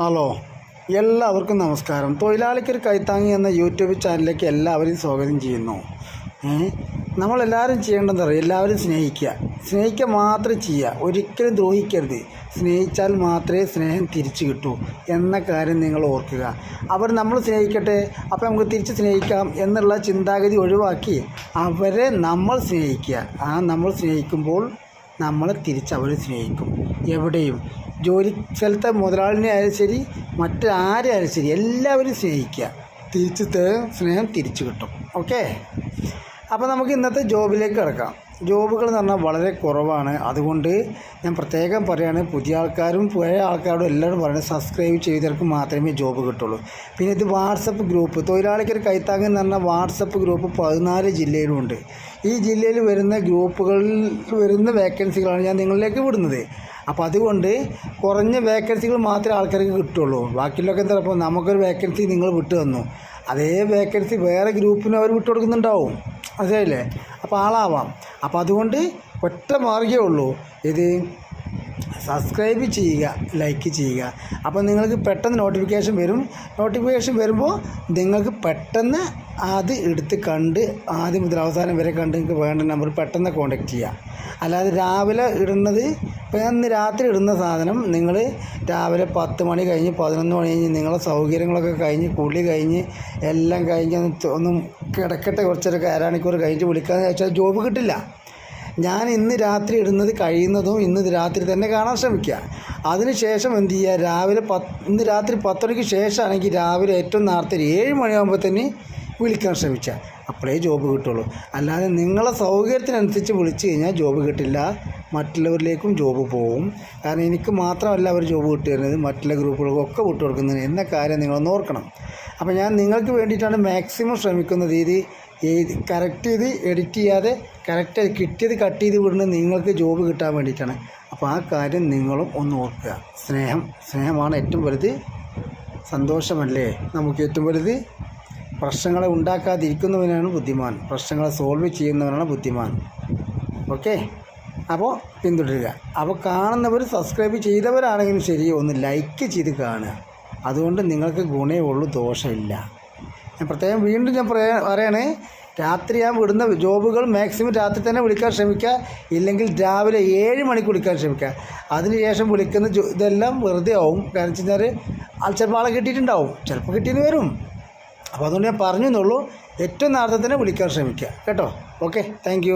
Hello എല്ലാവർക്കും നമസ്കാരം. തൊഴിലാളിക്കൊരു കൈത്താങ്ങി എന്ന യൂട്യൂബ് ചാനലിലേക്ക് എല്ലാവരെയും സ്വാഗതം ചെയ്യുന്നു. നമ്മളെല്ലാവരും ചെയ്യേണ്ടത് അറിയാം? എല്ലാവരും സ്നേഹിക്കുക. സ്നേഹിക്കുക മാത്രം ചെയ്യുക. ഒരിക്കലും ദ്രോഹിക്കരുത്. സ്നേഹിച്ചാൽ മാത്രമേ സ്നേഹം തിരിച്ചു കിട്ടൂ എന്ന കാര്യം നിങ്ങൾ ഓർക്കുക. അവർ നമ്മൾ സ്നേഹിക്കട്ടെ? അപ്പോൾ നമുക്ക് തിരിച്ച് സ്നേഹിക്കാം എന്നുള്ള ചിന്താഗതി ഒഴിവാക്കി അവരെ നമ്മൾ സ്നേഹിക്കുക. ആ നമ്മൾ സ്നേഹിക്കുമ്പോൾ നമ്മളെ തിരിച്ച് അവർ സ്നേഹിക്കും. എവിടെയും. ജോലി സ്ഥലത്തെ മുതലാളിനെ ആയാലും ശരി മറ്റാരെയായാലും ശരി എല്ലാവരും സ്നേഹിക്കുക. തിരിച്ച് സ്നേഹം തിരിച്ചു കിട്ടും. ഓക്കെ അപ്പോൾ നമുക്ക് ഇന്നത്തെ ജോബിലേക്ക് കിടക്കാം. ജോബുകൾ എന്ന് പറഞ്ഞാൽ വളരെ കുറവാണ്. അതുകൊണ്ട് ഞാൻ പ്രത്യേകം പറയുകയാണ് പുതിയ ആൾക്കാരും പഴയ ആൾക്കാരോടും എല്ലാവരും പറയുന്നത് സബ്സ്ക്രൈബ് ചെയ്തവർക്ക് മാത്രമേ ജോബ് കിട്ടുള്ളൂ. പിന്നെ ഇത് വാട്സപ്പ് ഗ്രൂപ്പ് തൊഴിലാളിക്കൊരു കൈത്താങ്ങ് എന്ന് പറഞ്ഞാൽ വാട്സപ്പ് ഗ്രൂപ്പ് പതിനാല് ജില്ലയിലുമുണ്ട് ഈ ജില്ലയിൽ വരുന്ന ഗ്രൂപ്പുകളിൽ വരുന്ന വേക്കൻസികളാണ് ഞാൻ നിങ്ങളിലേക്ക് വിടുന്നത്. അപ്പോൾ അതുകൊണ്ട് കുറഞ്ഞ വേക്കൻസികൾ മാത്രമേ ആൾക്കാർക്ക് കിട്ടുള്ളൂ. ബാക്കിയുള്ളൊക്കെ എന്താ പറയുക നമുക്കൊരു വേക്കൻസി നിങ്ങൾ വിട്ടു തന്നു അതേ വേക്കൻസി വേറെ ഗ്രൂപ്പിനും അവർ വിട്ടു കൊടുക്കുന്നുണ്ടാവും മനസ്സിലായില്ലേ? അപ്പോൾ ആളാവാം. അപ്പോൾ അതുകൊണ്ട് ഒറ്റ മാർഗമേ ഉള്ളൂ. ഇത് സബ്സ്ക്രൈബ് ചെയ്യുക ലൈക്ക് ചെയ്യുക. അപ്പോൾ നിങ്ങൾക്ക് പെട്ടെന്ന് നോട്ടിഫിക്കേഷൻ വരും. നോട്ടിഫിക്കേഷൻ വരുമ്പോൾ നിങ്ങൾക്ക് പെട്ടെന്ന് അത് എടുത്ത് കണ്ട് ആദ്യം മുതൽ അവസാനം വരെ കണ്ട് നിങ്ങൾക്ക് വേണ്ട നമ്പർ പെട്ടെന്ന് കോൺടാക്റ്റ് ചെയ്യുക അല്ലാതെ രാവിലെ ഇടുന്നത് ഇപ്പം ഇന്ന് രാത്രി ഇടുന്ന സാധനം നിങ്ങൾ രാവിലെ പത്ത് മണി കഴിഞ്ഞ് പതിനൊന്ന് മണി കഴിഞ്ഞ് നിങ്ങളെ സൗകര്യങ്ങളൊക്കെ കഴിഞ്ഞ് കുളി കഴിഞ്ഞ് എല്ലാം കഴിഞ്ഞ് ഒന്ന് കിടക്കട്ടെ കുറച്ചൊരു അരമണിക്കൂർ കഴിഞ്ഞിട്ട് വിളിക്കാമെന്ന് വെച്ചാൽ ജോബ് കിട്ടില്ല. ഞാൻ ഇന്ന് രാത്രി ഇടുന്നത് കഴിയുന്നതും ഇന്ന് രാത്രി തന്നെ കാണാൻ ശ്രമിക്കുക അതിനുശേഷം എന്ത് ചെയ്യുക രാവിലെ പത്ത് ഇന്ന് രാത്രി പത്ത് മണിക്ക് ശേഷമാണെങ്കിൽ രാവിലെ ഏറ്റവും നേരത്തെ ഏഴ് മണിയാകുമ്പോൾ തന്നെ വിളിക്കാൻ ശ്രമിക്കുക അപ്പോഴേ ജോബ് കിട്ടുള്ളൂ. അല്ലാതെ നിങ്ങളെ സൗകര്യത്തിനനുസരിച്ച് വിളിച്ചു കഴിഞ്ഞാൽ ജോബ് കിട്ടില്ല. മറ്റുള്ളവരിലേക്കും ജോബ് പോകും കാരണം എനിക്ക് മാത്രമല്ല അവർ ജോബ് കിട്ടുന്നത് മറ്റുള്ള ഗ്രൂപ്പുകൾക്കൊക്കെ വിട്ടു കൊടുക്കുന്നത് എന്ന കാര്യം നിങ്ങളൊന്ന് ഓർക്കണം. അപ്പോൾ ഞാൻ നിങ്ങൾക്ക് വേണ്ടിയിട്ടാണ് മാക്സിമം ശ്രമിക്കുന്നത് ഇത് ഏത് കറക്റ്റ് ചെയ്ത് എഡിറ്റ് ചെയ്യാതെ കറക്റ്റ് കിട്ടിയത് കട്ട് ചെയ്ത് വിടുന്നത് നിങ്ങൾക്ക് ജോബ് കിട്ടാൻ വേണ്ടിയിട്ടാണ്. അപ്പോൾ ആ കാര്യം നിങ്ങളും ഒന്ന് ഓർക്കുക. സ്നേഹം സ്നേഹമാണ് ഏറ്റവും വലുത്. സന്തോഷമല്ലേ? നമുക്ക് ഏറ്റവും വലുത് പ്രശ്നങ്ങളെ ഉണ്ടാക്കാതിരിക്കുന്നവനാണ് ബുദ്ധിമാൻ. പ്രശ്നങ്ങളെ സോൾവ് ചെയ്യുന്നവനാണ് ബുദ്ധിമാൻ. ഓക്കെ അപ്പോൾ പിന്തുടരുക. അപ്പോൾ കാണുന്നവർ സബ്സ്ക്രൈബ് ചെയ്തവരാണെങ്കിലും ശരി ഒന്ന് ലൈക്ക് ചെയ്ത് കാണുക. അതുകൊണ്ട് നിങ്ങൾക്ക് ഗുണേ ഉള്ളൂ ദോഷമില്ല. ഞാൻ പ്രത്യേകം വീണ്ടും ഞാൻ പറയാ പറയണേ രാത്രി ഞാൻ വിടുന്ന ജോബുകൾ മാക്സിമം രാത്രി തന്നെ വിളിക്കാൻ ശ്രമിക്കുക ഇല്ലെങ്കിൽ രാവിലെ ഏഴ് മണിക്ക് വിളിക്കാൻ ശ്രമിക്കുക. അതിനുശേഷം വിളിക്കുന്ന ഇതെല്ലാം വെറുതെ ആവും. കാരണം വെച്ച് കഴിഞ്ഞാൽ ചിലപ്പോൾ ആളെ കിട്ടിയിട്ടുണ്ടാവും. ചിലപ്പോൾ കിട്ടിയെന്ന് വരും. അപ്പോൾ അതുകൊണ്ട് ഞാൻ പറഞ്ഞു എന്നുള്ളൂ ഏറ്റവും നേരത്തെ തന്നെ വിളിക്കാൻ ശ്രമിക്കുക. കേട്ടോ? Okay thank